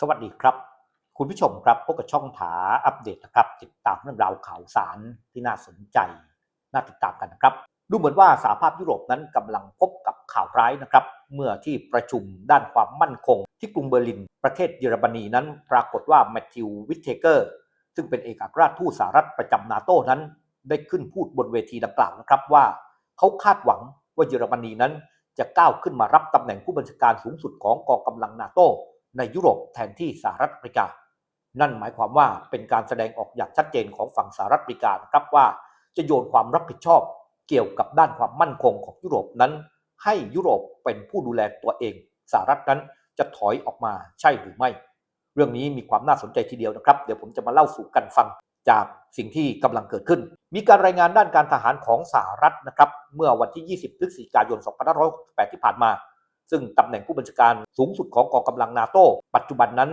สวัสดีครับ คุณผู้ชมครับพบกับช่องถาอัปเดตนะครับ ติดตามเรื่องราวข่าวสารที่น่าสนใจ น่าติดตามกันนะครับ ดูเหมือนว่าสหภาพยุโรปนั้นกำลังพบกับข่าวร้ายนะครับ เมื่อที่ประชุมด้านความมั่นคง ที่กรุงเบอร์ลิน ประเทศเยอรมนีนั้น ปรากฏว่าแมทธิววิเทเกอร์ ซึ่งเป็นเอกอัครราชทูตสหรัฐประจำนาโต้นั้น ได้ขึ้นพูดบนเวทีดังกล่าวนะครับว่า เขาคาดหวังว่าเยอรมนีนั้นจะก้าวขึ้นมารับตำแหน่งผู้บัญชาการสูงสุดของกองกำลังนาโต้ ในยุโรปแทนที่สหรัฐอเมริกา นั่นหมายความว่าเป็นการแสดงออกอย่างชัดเจนของฝั่งสหรัฐอเมริกานะครับว่าจะโยนความรับผิดชอบเกี่ยวกับด้านความมั่นคงของยุโรปนั้น ให้ยุโรปเป็นผู้ดูแลตัวเองสหรัฐนั้นจะถอยออกมาใช่หรือไม่ เรื่องนี้มีความน่าสนใจทีเดียวนะครับ เดี๋ยวผมจะมาเล่าสู่กันฟังจากสิ่งที่กำลังเกิดขึ้น มีการรายงานด้านการทหารของสหรัฐนะครับ เมื่อวันที่ 20 พฤศจิกายน 2568 ที่ผ่านมา ซึ่งตำแหน่งผู้บัญชาการสูงสุดของกองกำลังนาโต้ปัจจุบันนั้น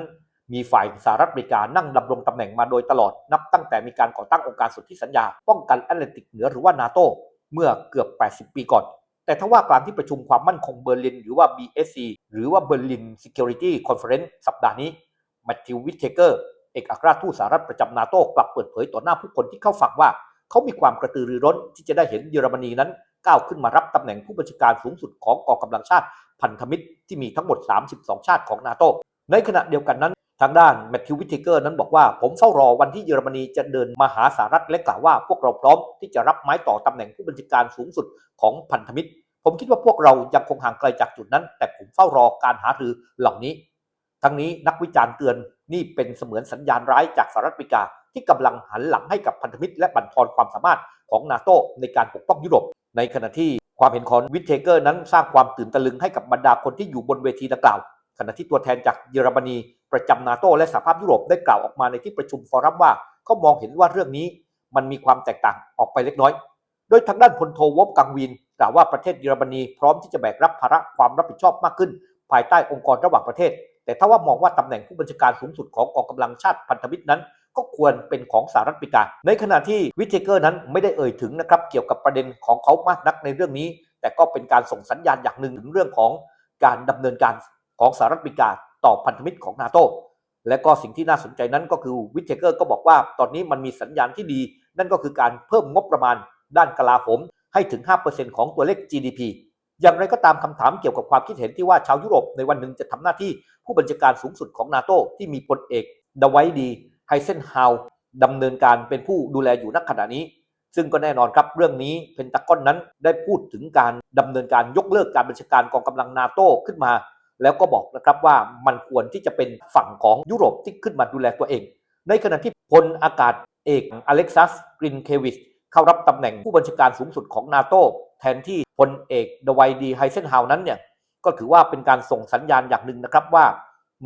มีฝ่ายสหรัฐอเมริกานั่งดำรงตำแหน่งมาโดยตลอดนับตั้งแต่มีการก่อตั้งองค์การสนธิสัญญา ป้องกันแอตแลนติกเหนือหรือว่านาโตเมื่อเกือบ 80 ปีก่อน แต่ถ้าว่ากลางที่ประชุมความมั่นคงเบอร์ลิน หรือว่า BSC หรือว่า Berlin Security Conference สัปดาห์นี้แมทธิววิทเทเกอร์เอกอัครราชทูตสหรัฐประจำนาโต้กลับเปิดเผยต่อหน้าผู้คนที่เข้าฟังว่า เขามีความกระตือรือร้นที่จะได้เห็นเยอรมนีนั้นก้าวขึ้นมารับตำแหน่งผู้บัญชาการสูงสุดของกองกำลังชาติ พันธมิตรที่มีทั้งหมด 32 ชาติของนาโตในขณะเดียวกันนั้น ทางด้านแมทธิววิทเทเกอร์นั้นบอกว่า ผมเฝ้ารอวันที่เยอรมนีจะเดินมาหาสหรัฐและกล่าวว่าพวกเราพร้อมที่จะรับไม้ต่อตำแหน่งผู้บัญชาการสูงสุดของพันธมิตร ผมคิดว่าพวกเรายังคงห่างไกลจากจุดนั้น แต่ผมเฝ้ารอการหารือเหล่านี้ ทั้งนี้นักวิจารณ์เตือนนี่เป็นเสมือนสัญญาณร้ายจากสหรัฐอเมริกาที่กำลังหันหลังให้กับพันธมิตร และบั่นทอนความสามารถของนาโตในการปกป้องยุโรปในขณะที่ ความเห็นของวิทเทเกอร์นั้นสร้างความตื่นตะลึงให้กับบรรดาคนที่อยู่บนเวทีดังกล่าว ขณะที่ตัวแทนจากเยอรมนีประจำนาโตและสหภาพยุโรปได้กล่าวออกมาในที่ประชุมฟอรัมว่าเขามองเห็นว่าเรื่องนี้มันมีความแตกต่างออกไปเล็กน้อย โดยทางด้านพลโทวบกังวินกล่าวว่าประเทศเยอรมนีพร้อมที่จะแบกรับภาระความรับผิดชอบมากขึ้น ภายใต้องค์กรระหว่างประเทศ แต่ถ้าว่ามองว่าตำแหน่งผู้บัญชาการสูงสุดของกองกำลังชาติพันธมิตรนั้น ก็ควรเป็นของสหรัฐอเมริกา ในขณะที่วิเทเกอร์นั้นไม่ได้เอ่ยถึงนะครับเกี่ยวกับประเด็นของเขามากนักในเรื่องนี้ แต่ก็เป็นการส่งสัญญาณอย่างหนึ่งถึงเรื่องของการดำเนินการของสหรัฐอเมริกาต่อพันธมิตรของนาโตและก็สิ่งที่น่าสนใจนั้นก็คือวิเทเกอร์ก็บอกว่าตอนนี้มันมีสัญญาณที่ดี นั่นก็คือการเพิ่มงบประมาณด้านกลาโหมให้ถึง 5%ของตัวเลข GDP อย่างไรก็ตามคำถามเกี่ยวกับความคิดเห็นที่ว่าชาวยุโรปในวันหนึ่งจะทำหน้าที่ผู้บัญชาการสูงสุดของนาโตที่มีพลเอกดไวดี ไฮเซนฮาวดำเนินการเป็นผู้ดูแลอยู่ณขณะนี้ ซึ่งก็แน่นอนครับเรื่องนี้เพนตากอนนั้นได้พูดถึงการดำเนินการยกเลิกการบัญชาการกองกำลังนาโต้ขึ้นมา แล้วก็บอกนะครับว่ามันควรที่จะเป็นฝั่งของยุโรปที่ขึ้นมาดูแลตัวเอง ในขณะที่พลอากาศเอกอเล็กซัสกรินเควิชเข้ารับตำแหน่งผู้บัญชาการสูงสุดของนาโต้แทนที่พลเอกดวัยดีไฮเซนฮาวนั้นเนี่ยก็ถือว่าเป็นการส่งสัญญาณอย่างหนึ่งนะครับว่า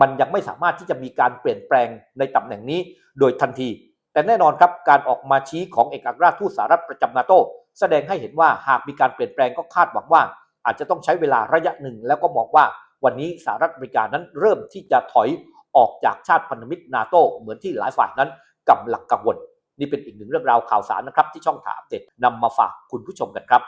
มันยังไม่สามารถที่จะมีการเปลี่ยนแปลงในตำแหน่งนี้โดยทันที แต่แน่นอนครับการออกมาชี้ของเอกอัครราชทูตสหรัฐประจำนาโตแสดงให้เห็นว่าหากมีการเปลี่ยนแปลงก็คาดหวังว่า อาจจะต้องใช้เวลาระยะหนึ่ง แล้วก็มองว่าวันนี้สหรัฐอเมริกานั้นเริ่มที่จะถอยออกจากชาติพันธมิตรนาโตเหมือนที่หลายฝ่ายนั้นกำลังกังวลนี่เป็นอีกหนึ่งเรื่องราวข่าวสารนะครับที่ช่องถามอัปเดนำมาฝากคุณผู้ชมกันครับ